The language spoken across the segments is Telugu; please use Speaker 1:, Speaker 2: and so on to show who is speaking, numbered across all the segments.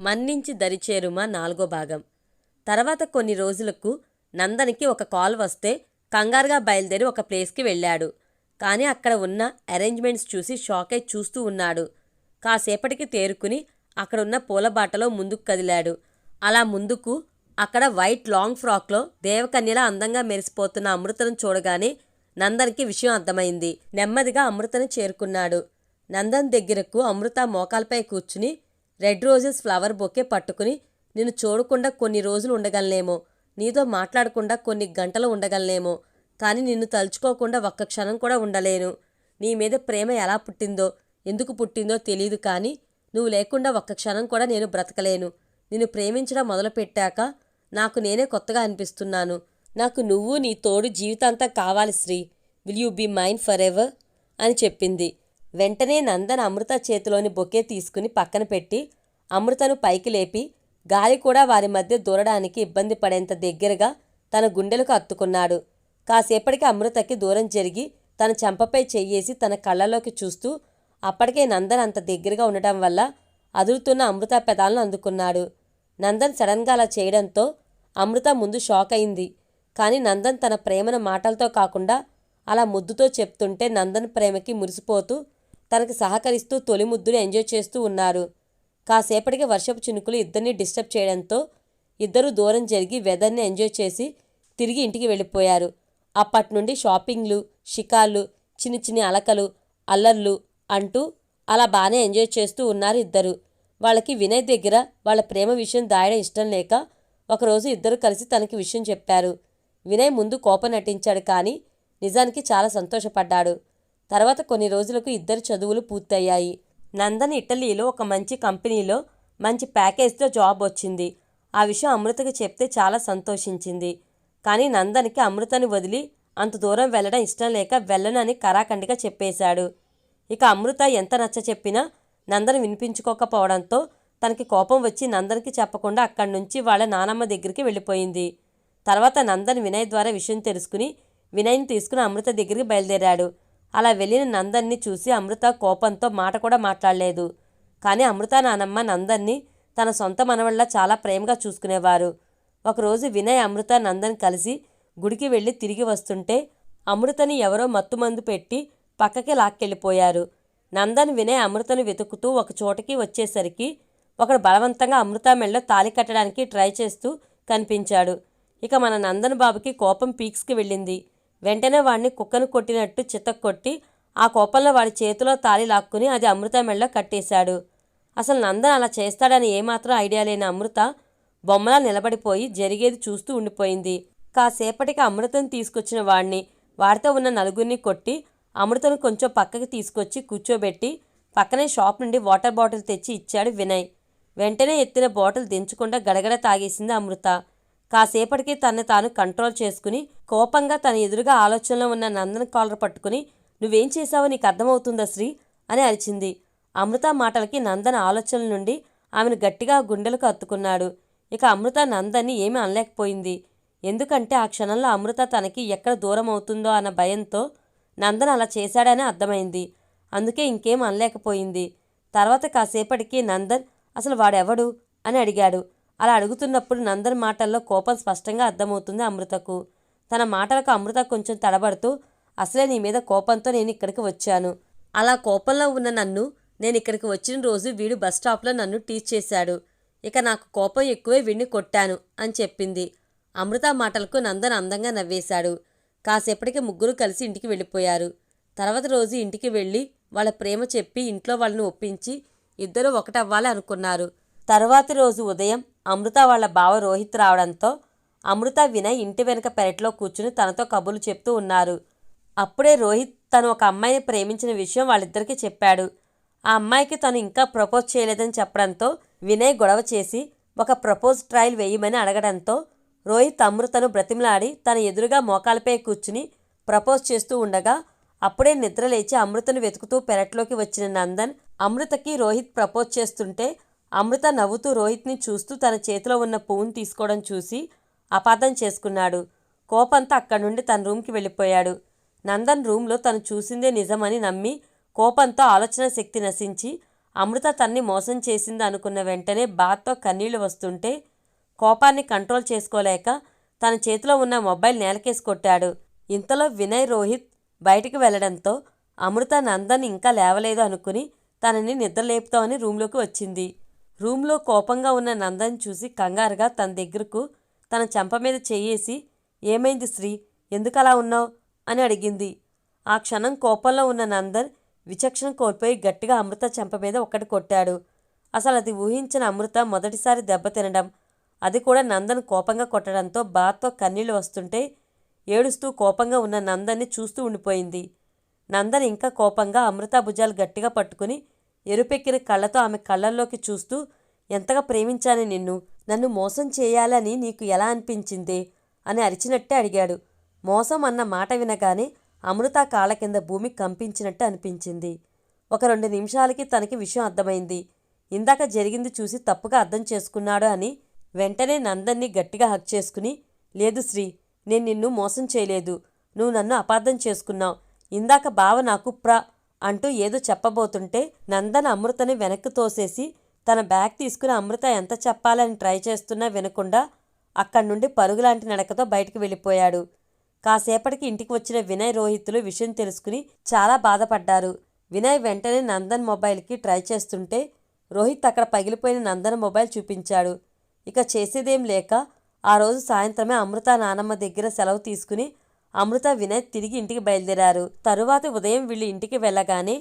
Speaker 1: మన్నించి దరిచేరుమ నాలుగో భాగం. తర్వాత కొన్ని రోజులకు నందనికి ఒక కాల్ వస్తే కంగారుగా బయలుదేరి ఒక ప్లేస్కి వెళ్ళాడు. కానీ అక్కడ ఉన్న అరేంజ్మెంట్స్ చూసి షాక్ అయి చూస్తూ ఉన్నాడు. కాసేపటికి తేరుకుని అక్కడున్న పూలబాటలో ముందుకు కదిలాడు. అలా ముందుకు అక్కడ వైట్ లాంగ్ ఫ్రాక్లో దేవకన్యలా అందంగా మెరిసిపోతున్న అమృతను చూడగానే నందన్కి విషయం అర్థమైంది. నెమ్మదిగా అమృతను చేరుకున్నాడు. నందన్ దగ్గరకు అమృత మోకాలపై కూర్చుని రెడ్ రోజెస్ ఫ్లవర్ బొకే పట్టుకుని నిన్ను చూడకుండా కొన్ని రోజులు ఉండగలనేమో. నీతో మాట్లాడకుండా కొన్ని గంటలు ఉండగలనేమో. కానీ నిన్ను తలుచుకోకుండా ఒక్క క్షణం కూడా ఉండలేను. నీ మీద ప్రేమ ఎలా పుట్టిందో ఎందుకు పుట్టిందో తెలియదు కానీ నువ్వు లేకుండా ఒక్క క్షణం కూడా నేను బ్రతకలేను. నిన్ను ప్రేమించడం మొదలుపెట్టాక నాకు నేనే కొత్తగా అనిపిస్తున్నాను. నాకు నువ్వు నీ తోడు జీవితాంతా కావాలి Sri. Will you be mine forever అని చెప్పింది. వెంటనే నందన్ అమృత చేతిలోని బొకే తీసుకుని పక్కన పెట్టి అమృతను పైకి లేపి గాలి కూడా వారి మధ్య దూరడానికి ఇబ్బంది పడేంత దగ్గరగా తన గుండెలకు అత్తుకున్నాడు. కాసేపటికి అమృతకి దూరం జరిగి తన చెంపపై చెయ్యేసి తన కళ్ళలోకి చూస్తూ అప్పటికే నందన్ అంత దగ్గరగా ఉండటం వల్ల అదురుతున్న అమృత పెదాలను అందుకున్నాడు. నందన్ సడన్గా అలా చేయడంతో అమృత ముందు షాక్ అయింది. కానీ నందన్ తన ప్రేమను మాటలతో కాకుండా అలా ముద్దుతో చెప్తుంటే నందన్ ప్రేమకి మురిసిపోతూ తనకి సహకరిస్తూ తొలి ముద్దుని ఎంజాయ్ చేస్తూ ఉన్నారు. కాసేపటికి వర్షపు చినుకులు ఇద్దరిని డిస్టర్బ్ చేయడంతో ఇద్దరూ దూరం జరిగి వెదర్ని ఎంజాయ్ చేసి తిరిగి ఇంటికి వెళ్ళిపోయారు. అప్పటి నుండి షాపింగ్లు షికార్లు చిన్న చిన్న అలకలు అల్లర్లు అంటూ అలా బాగానే ఎంజాయ్ చేస్తూ ఉన్నారు ఇద్దరు. వాళ్ళకి వినయ్ దగ్గర వాళ్ళ ప్రేమ విషయం దాయడం ఇష్టం లేక ఒకరోజు ఇద్దరు కలిసి తనకి విషయం చెప్పారు. వినయ్ ముందు కోపం నటించాడు కానీ నిజానికి చాలా సంతోషపడ్డాడు. తర్వాత కొన్ని రోజులకు ఇద్దరు చదువులు పూర్తయ్యాయి. నందన్ ఇటలీలో ఒక మంచి కంపెనీలో మంచి ప్యాకేజ్తో జాబ్ వచ్చింది. ఆ విషయం అమృతకి చెప్తే చాలా సంతోషించింది. కానీ నందన్కి అమృతని వదిలి అంత దూరం వెళ్ళడం ఇష్టం లేక వెళ్ళను అని కరాఖండిగా చెప్పేశాడు. ఇక అమృత ఎంత నచ్చ చెప్పినా నందన్ వినిపించుకోకపోవడంతో తనకి కోపం వచ్చి నందన్కి చెప్పకుండా అక్కడి నుంచి వాళ్ళ నానమ్మ దగ్గరికి వెళ్ళిపోయింది. తర్వాత నందన్ వినయ్ ద్వారా విషయం తెలుసుకుని వినయ్ని తీసుకుని అమృత దగ్గరికి బయలుదేరాడు. అలా వెళ్ళిన నందన్ని చూసి అమృత కోపంతో మాట కూడా మాట్లాడలేదు. కానీ అమృత నానమ్మ నందన్ని తన సొంత మనవళ్ళ చాలా ప్రేమగా చూసుకునేవారు. ఒకరోజు వినయ్ అమృత నందన్ కలిసి గుడికి వెళ్ళి తిరిగి వస్తుంటే అమృతని ఎవరో మత్తుమందు పెట్టి పక్కకి లాక్కెళ్ళిపోయారు. నందన్ వినయ్ అమృతను వెతుకుతూ ఒక చోటకి వచ్చేసరికి ఒకడు బలవంతంగా అమృత మెళ్ళలో తాళి కట్టడానికి ట్రై చేస్తూ కనిపించాడు. ఇక మన నందన్ బాబుకి కోపం పీక్స్కి వెళ్ళింది. వెంటనే వాడిని కుక్కను కొట్టినట్టు చితక్ కొట్టి ఆ కోపంలో వాడి చేతిలో తాళి లాక్కుని అది అమృత మెళ్ళ కట్టేశాడు. అసలు నందన్ అలా చేస్తాడని ఏమాత్రం ఐడియా లేని అమృత బొమ్మలా నిలబడిపోయి జరిగేది చూస్తూ ఉండిపోయింది. కాసేపటికి అమృతను తీసుకొచ్చిన వాడిని వాడితో ఉన్న నలుగురిని కొట్టి అమృతను కొంచెం పక్కకి తీసుకొచ్చి కూర్చోబెట్టి పక్కనే షాప్ నుండి వాటర్ బాటిల్ తెచ్చి ఇచ్చాడు వినయ్. వెంటనే ఎత్తిన బాటిల్ దించకుండా గడగడ తాగేసింది అమృత. కాసేపటికి తన్ని తాను కంట్రోల్ చేసుకుని కోపంగా తన ఎదురుగా ఆలోచనలో ఉన్న నందన్ కాలర్ పట్టుకుని నువ్వేం చేశావో నీకు అర్థమవుతుందా శ్రీ? అని అరిచింది. అమృత మాటలకి నందన్ ఆలోచనల నుండి ఆమెను గట్టిగా గుండెలకు అత్తుకున్నాడు. ఇక అమృత నందన్ని ఏమీ అనలేకపోయింది. ఎందుకంటే ఆ క్షణంలో అమృత తనకి ఎక్కడ దూరం అవుతుందో అన్న భయంతో నందన్ అలా చేశాడని అర్థమైంది. అందుకే ఇంకేం అనలేకపోయింది. తర్వాత కాసేపటికి నందన్ అసలు వాడెవడు? అని అడిగాడు. అలా అడుగుతున్నప్పుడు నందన్ మాటల్లో కోపం స్పష్టంగా అర్థమవుతుంది అమృతకు. తన మాటలకు అమృత కొంచెం తడబడుతూ అసలే నీ మీద కోపంతో నేను ఇక్కడికి వచ్చాను. అలా కోపంలో ఉన్న నన్ను నేను ఇక్కడికి వచ్చిన రోజు వీడు బస్ స్టాప్లో నన్ను టీచ్ చేశాడు. ఇక నాకు కోపం ఎక్కువే వీడిని కొట్టాను అని చెప్పింది. అమృత మాటలకు నందన్ అందంగా నవ్వేశాడు. కాసేపటికి ముగ్గురు కలిసి ఇంటికి వెళ్ళిపోయారు. తర్వాత రోజు ఇంటికి వెళ్ళి వాళ్ళ ప్రేమ చెప్పి ఇంట్లో వాళ్ళని ఒప్పించి ఇద్దరూ ఒకటవ్వాలి అనుకున్నారు. తర్వాతి రోజు ఉదయం అమృత వాళ్ళ బావ రోహిత్ రావడంతో అమృత వినయ్ ఇంటి వెనుక పెరట్లో కూర్చుని తనతో కబుర్లు చెప్తూ ఉన్నారు. అప్పుడే రోహిత్ తను ఒక అమ్మాయిని ప్రేమించిన విషయం వాళ్ళిద్దరికీ చెప్పాడు. ఆ అమ్మాయికి తను ఇంకా ప్రపోజ్ చేయలేదని చెప్పడంతో వినయ్ గొడవ చేసి ఒక ప్రపోజ్ ట్రయల్ వేయమని అడగడంతో రోహిత్ అమృతను బ్రతిమలాడి తన ఎదురుగా మోకాలపై కూర్చుని ప్రపోజ్ చేస్తూ ఉండగా అప్పుడే నిద్రలేచి అమృతను వెతుకుతూ పెరట్లోకి వచ్చిన నందన్ అమృతకి రోహిత్ ప్రపోజ్ చేస్తుంటే అమృత నవ్వుతూ రోహిత్ని చూస్తూ తన చేతిలో ఉన్న పువ్వును తీసుకోవడం చూసి అపార్థం చేసుకున్నాడు. కోపంతో అక్కడి నుండి తన రూమ్కి వెళ్ళిపోయాడు. నందన్ రూమ్లో తను చూసిందే నిజమని నమ్మి కోపంతో ఆలోచన శక్తి నశించి అమృత తన్ని మోసం చేసింది అనుకున్న వెంటనే బాధతో కన్నీళ్ళు వస్తుంటే కోపాన్ని కంట్రోల్ చేసుకోలేక తన చేతిలో ఉన్న మొబైల్ నేలకేసి కొట్టాడు. ఇంతలో వినయ్ రోహిత్ బయటికి వెళ్ళడంతో అమృత నందన్ ఇంకా లేవలేదు అనుకుని తనని నిద్రలేపుతామని రూమ్లోకి వచ్చింది. రూమ్లో కోపంగా ఉన్న నందన్ చూసి కంగారుగా తన దగ్గరకు తన చెంప మీద చెయ్యేసి ఏమైంది శ్రీ? ఎందుకలా ఉన్నావు? అని అడిగింది. ఆ క్షణం కోపంలో ఉన్న నందన్ విచక్షణ కోల్పోయి గట్టిగా అమృత చెంప మీద ఒక్కటి కొట్టాడు. అసలు అది ఊహించిన అమృత మొదటిసారి దెబ్బతినడం అది కూడా నందన్ కోపంగా కొట్టడంతో బాధతో కన్నీళ్ళు వస్తుంటే ఏడుస్తూ కోపంగా ఉన్న నందన్ని చూస్తూ ఉండిపోయింది. నందన్ ఇంకా కోపంగా అమృత భుజాలు గట్టిగా పట్టుకుని ఎరుపెక్కిన కళ్ళతో ఆమె కళ్ళల్లోకి చూస్తూ ఎంతగా ప్రేమించాను నిన్ను నన్ను మోసం చేయాలని నీకు ఎలా అనిపించింది? అని అరిచినట్టే అడిగాడు. మోసం అన్న మాట వినగానే అమృత కాళ్ళ కింద భూమి కంపించినట్టు అనిపించింది. ఒక రెండు నిమిషాలకి తనకి విషయం అర్థమైంది. ఇందాక జరిగింది చూసి తప్పుగా అర్థం చేసుకున్నాడు అని వెంటనే నందన్ని గట్టిగా హక్ చేసుకుని లేదు శ్రీ నేను నిన్ను మోసం చేయలేదు. నువ్వు నన్ను అపార్థం చేసుకున్నావు. ఇందాక బావ నాకు ప్ర అంటూ ఏదో చెప్పబోతుంటే నందన్ అమృతని వెనక్కి తోసేసి తన బ్యాగ్ తీసుకుని అమృత ఎంత చెప్పాలని ట్రై చేస్తున్నా వినకుండా అక్కడి నుండి పరుగులాంటి నడకతో బయటికి వెళ్ళిపోయాడు. కాసేపటికి ఇంటికి వచ్చిన వినయ్ రోహిత్లు విషయం తెలుసుకుని చాలా బాధపడ్డారు. వినయ్ వెంటనే నందన్ మొబైల్కి ట్రై చేస్తుంటే రోహిత్ అక్కడ పగిలిపోయిన నందన్ మొబైల్ చూపించాడు. ఇక చేసేదేం లేక ఆ రోజు సాయంత్రమే అమృత నానమ్మ దగ్గర సెలవు తీసుకుని అమృత వినయ్ తిరిగి ఇంటికి బయలుదేరారు. తరువాత ఉదయం వీళ్ళు ఇంటికి వెళ్ళగానే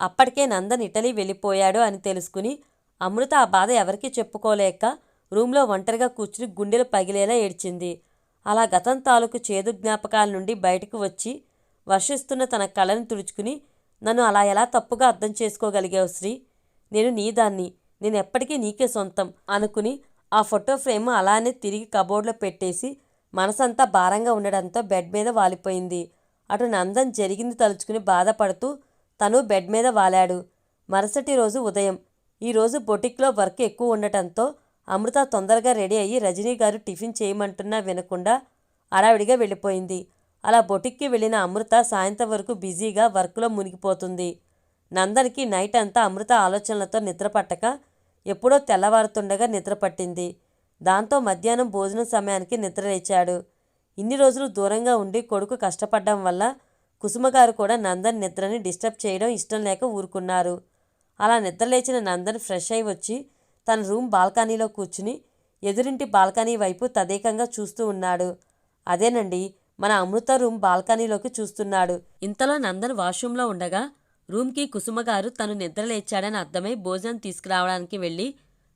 Speaker 1: అప్పటికే నందన్ ఇటలీ వెళ్ళిపోయాడు అని తెలుసుకుని అమృత ఆ బాధ ఎవరికీ చెప్పుకోలేక రూమ్లో ఒంటరిగా కూర్చుని గుండెలు పగిలేలా ఏడ్చింది. అలా గతం తాలూకు చేదు జ్ఞాపకాల నుండి బయటకు వచ్చి వర్షిస్తున్న తన కళను తుడుచుకుని నన్ను అలా ఎలా తప్పుగా అర్థం చేసుకోగలిగావు శ్రీ? నేను నీదాన్ని. నేను ఎప్పటికీ నీకే సొంతం అనుకుని ఆ ఫోటో ఫ్రేమ్ అలానే తిరిగి కబోర్డ్లో పెట్టేసి మనసంతా భారంగా ఉండడంతో బెడ్ మీద వాలిపోయింది. అటు నందన్ జరిగింది తలుచుకుని బాధపడుతూ తను బెడ్ మీద వాలాడు. మరుసటి రోజు ఉదయం. ఈరోజు బొటిక్లో వర్క్ ఎక్కువ ఉండటంతో అమృత తొందరగా రెడీ అయ్యి రజనీ గారు టిఫిన్ చేయమంటున్నా వినకుండా అడావిడిగా వెళ్ళిపోయింది. అలా బొటిక్కి వెళ్ళిన అమృత సాయంత్రం వరకు బిజీగా వర్క్లో మునిగిపోతుంది. నందన్కి నైట్ అంతా అమృత ఆలోచనలతో నిద్రపట్టక ఎప్పుడో తెల్లవారుతుండగా నిద్రపట్టింది దాంతో మధ్యాహ్నం భోజనం సమయానికి నిద్రలేచాడు ఇన్ని రోజులు దూరంగా ఉండి కొడుకు కష్టపడడం వల్ల కుసుమగారు కూడా నందన్ నిద్రని డిస్టర్బ్ చేయడం ఇష్టం లేక ఊరుకున్నారు. అలా నిద్రలేచిన నందన్ ఫ్రెష్ అయి వచ్చి తన రూమ్ బాల్కనీలో కూర్చుని ఎదురింటి బాల్కనీ వైపు తదేకంగా చూస్తూ ఉన్నాడు. అదేనండి మన అమృత రూమ్ బాల్కనీలోకి చూస్తున్నాడు. ఇంతలో నందన్ వాష్రూంలో ఉండగా రూమ్కి కుసుమగారు తను నిద్రలేచాడని అర్థమై భోజనం తీసుకురావడానికి వెళ్ళి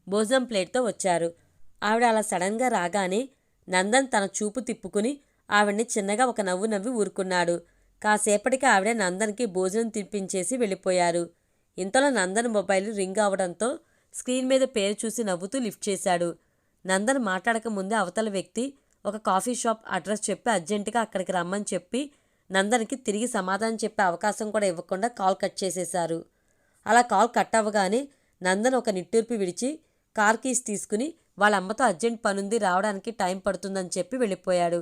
Speaker 1: భోజనం ప్లేట్తో వచ్చారు. ఆవిడ అలా సడన్గా రాగానే నందన్ తన చూపు తిప్పుకుని ఆవిడ్ని చిన్నగా ఒక నవ్వు నవ్వి ఊరుకున్నాడు. కాసేపటికి ఆవిడ నందన్కి భోజనం తినిపించేసి వెళ్ళిపోయారు. ఇంతలో నందన్ మొబైల్ రింగ్ అవడంతో స్క్రీన్ మీద పేరు చూసి నవ్వుతూ లిఫ్ట్ చేశాడు. నందన్ మాట్లాడక ముందే అవతల వ్యక్తి ఒక కాఫీ షాప్ అడ్రస్ చెప్పి అర్జెంటుగా అక్కడికి రమ్మని చెప్పి నందన్కి తిరిగి సమాధానం చెప్పే అవకాశం కూడా ఇవ్వకుండా కాల్ కట్ చేసేశారు. అలా కాల్ కట్ అవ్వగానే నందన్ ఒక నిట్టూర్పి విడిచి కార్ కీస్ తీసుకుని వాళ్ళ అమ్మతో అర్జెంట్ పనుంది రావడానికి టైం పడుతుందని చెప్పి వెళ్ళిపోయాడు.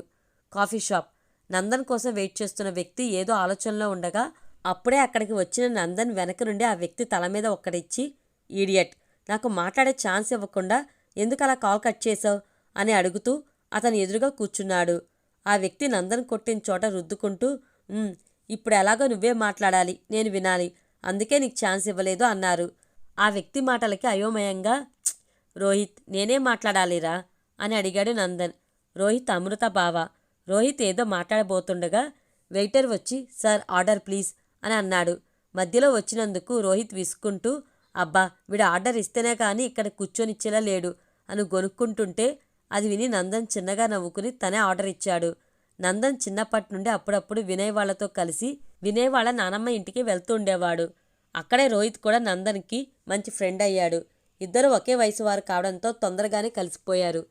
Speaker 1: Coffee shop. నందన్ కోసం వెయిట్ చేస్తున్న వ్యక్తి ఏదో ఆలోచనలో ఉండగా అప్పుడే అక్కడికి వచ్చిన నందన్ వెనక నుండి ఆ వ్యక్తి తల మీద ఒక్కడిచ్చి ఈడియట్ నాకు మాట్లాడే ఛాన్స్ ఇవ్వకుండా ఎందుకు అలా కాల్ కట్ చేసావు అని అడుగుతూ అతని ఎదురుగా కూర్చున్నాడు. ఆ వ్యక్తి నందన్ కొట్టిన చోట రుద్దుకుంటూ ఇప్పుడు ఎలాగో నువ్వే మాట్లాడాలి నేను వినాలి అందుకే నీకు ఛాన్స్ ఇవ్వలేదు అన్నారు. ఆ వ్యక్తి మాటలకి అయోమయంగా రోహిత్ నేనే మాట్లాడాలిరా? అని అడిగాడు నందన్. రోహిత్ అమృత బావ. రోహిత్ ఏదో మాట్లాడబోతుండగా వెయిటర్ వచ్చి సార్ ఆర్డర్ ప్లీజ్ అని అన్నాడు. మధ్యలో వచ్చినందుకు రోహిత్ విసుక్కుంటూ అబ్బా వీడు ఆర్డర్ ఇస్తేనే కానీ ఇక్కడ కూర్చొనిచ్చేలా లేడు అని గొనుక్కుంటుంటే అది విని నందన్ చిన్నగా నవ్వుకుని తనే ఆర్డర్ ఇచ్చాడు. నందన్ చిన్నప్పటి నుండి అప్పుడప్పుడు వినయ్ వాళ్ళతో కలిసి వినయ్ వాళ్ళ నానమ్మ ఇంటికి వెళ్తూ ఉండేవాడు. అక్కడే రోహిత్ కూడా నందన్కి మంచి ఫ్రెండ్ అయ్యాడు. ఇద్దరు ఒకే వయసు వారు కావడంతో తొందరగానే కలిసిపోయారు.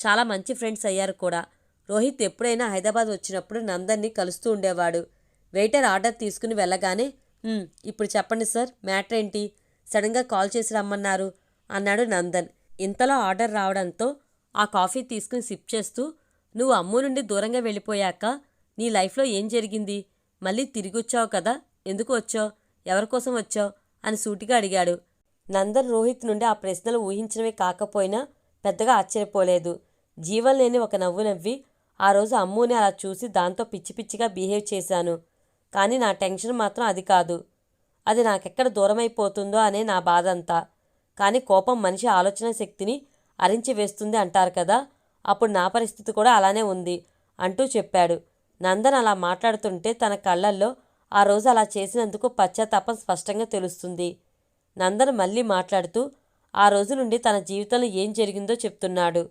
Speaker 1: చాలా మంచి ఫ్రెండ్స్ అయ్యారు కూడా. రోహిత్ ఎప్పుడైనా హైదరాబాద్ వచ్చినప్పుడు నందన్ని కలుస్తూ ఉండేవాడు. వెయిటర్ ఆర్డర్ తీసుకుని వెళ్ళగానే ఇప్పుడు చెప్పండి సార్ మ్యాటర్ ఏంటి? సడన్గా కాల్ చేసి రమ్మన్నారు అన్నాడు నందన్. ఇంతలో ఆర్డర్ రావడంతో ఆ కాఫీ తీసుకుని సిప్ చేస్తూ నువ్వు అమ్ము నుండి దూరంగా వెళ్ళిపోయాక నీ లైఫ్లో ఏం జరిగింది? మళ్ళీ తిరిగి వచ్చావు కదా ఎందుకు వచ్చావు? ఎవరి కోసం వచ్చావు? అని సూటిగా అడిగాడు. నందన్ రోహిత్ నుండి ఆ ప్రశ్నలు ఊహించినవి కాకపోయినా పెద్దగా ఆశ్చర్యపోలేదు. జీవం లేని ఒక నవ్వు నవ్వి ఆ రోజు అమ్ముని అలా చూసి దాంతో పిచ్చి పిచ్చిగా బిహేవ్ చేశాను. కానీ నా టెన్షన్ మాత్రం అది కాదు. అది నాకెక్కడ దూరమైపోతుందో అనే నా బాధ అంతా కానీ కోపం మనిషి ఆలోచన శక్తిని అరించి వేస్తుంది అంటారు కదా అప్పుడు నా పరిస్థితి కూడా అలానే ఉంది అంటూ చెప్పాడు. నందన్ అలా మాట్లాడుతుంటే తన కళ్ళల్లో ఆ రోజు అలా చేసినందుకు పశ్చాత్తాపం స్పష్టంగా తెలుస్తుంది. నందన్ మళ్ళీ మాట్లాడుతూ ఆ రోజు నుండి తన జీవితంలో ఏం జరిగిందో చెప్తున్నాడు.